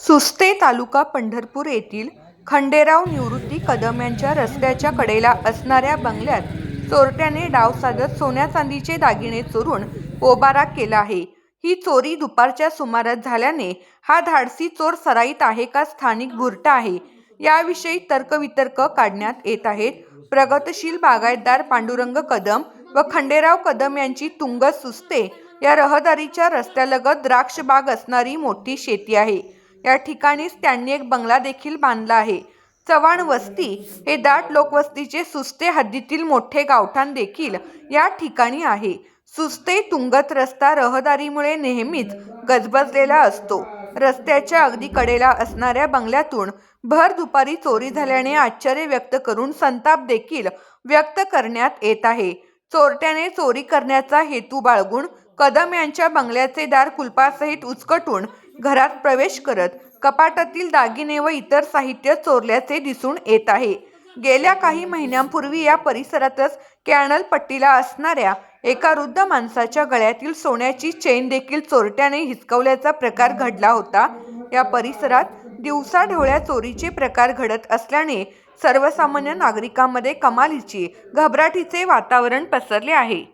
सुस्ते तालुका पंढरपूर येथील खंडेराव निवृत्ती कदम यांच्या रस्त्याच्या कडेला असणाऱ्या बंगल्यात चोरट्याने डाव साधत सोन्या चांदीचे दागिने चोरून ओबारा केला आहे. ही चोरी दुपारच्या सुमारास झाल्याने हा धाडसी चोर सराईत आहे का स्थानिक भुरटा आहे? याविषयी तर्कवितर्क काढण्यात येत आहेत. प्रगतशील बागायतदार पांडुरंग कदम व खंडेराव कदम यांची तुंग सुस्ते या रहदारीच्या रस्त्यालगत द्राक्ष बाग असणारी मोठी शेती आहे. या ठिकाणीच त्यांनी एक बंगला देखील बांधला आहे. चव्हाण वस्ती हे दाट लोकवस्तीचे सुस्ते हद्दीतील मोठे गावठाण देखील या ठिकाणी आहे. सुस्ते तुंगत रस्ता रहदारीमुळे नेहमीच गजबजलेला असतो. रस्त्याच्या अगदी कडेला असणाऱ्या बंगल्यातून भर दुपारी चोरी झाल्याने आश्चर्य व्यक्त करून संताप देखील व्यक्त करण्यात येत आहे. चोरट्याने चोरी करण्याचा हेतू बाळगून कदम यांच्या बंगल्याचे दार कुलपासहित उचकटून घरात प्रवेश करत कपाटातील दागिने व इतर साहित्य चोरल्याचे दिसून येत आहे. गेल्या काही महिन्यांपूर्वी या परिसरातच कॅनल पट्टीला असणाऱ्या एका वृद्ध माणसाच्या गळ्यातील सोन्याची चेन देखील चोरट्याने हिसकवल्याचा प्रकार घडला होता. या परिसरात दिवसाढवळ्या चोरीचे प्रकार घडत असल्याने सर्वसामान्य नागरिकांमध्ये कमालीची घबराटीचे वातावरण पसरले आहे.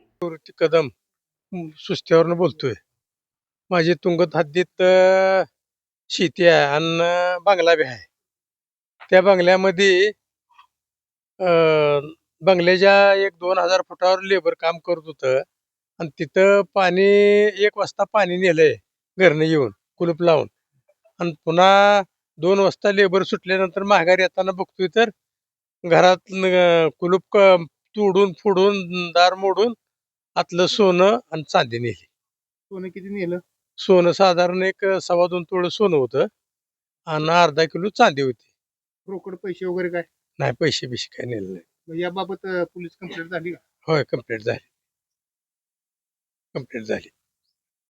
कदम सुस्त्यावरनं बोलतोय. माझी तुंगत हद्दीत शेती आहे आणि बंगला बी आहे. त्या बंगल्यामध्ये बंगल्याच्या एक दोन हजार फुटावर लेबर काम करत होतं. आणि तिथं पाणी एक वाजता पाणी नेलंय घरनं येऊन कुलूप लावून. आणि पुन्हा दोन वाजता लेबर सुटल्यानंतर माघारी येताना बघतोय तर घरात कुलूप तोडून फोडून दार मोडून आतलं सोनं आणि चांदी नेली. सोनं किती नेलं? सोनं साधारण एक सव्वा दोन तोळं सोनं होतं. आणि अर्धा किलो चांदी होती. रोकड पैसे वगैरे काय? नाही पैसे बिशे काय नेले नाही. मग याबाबत अं, पोलीस कंप्लेंट झाली का? होय कंप्लीट झाली. कंप्लीट झाली.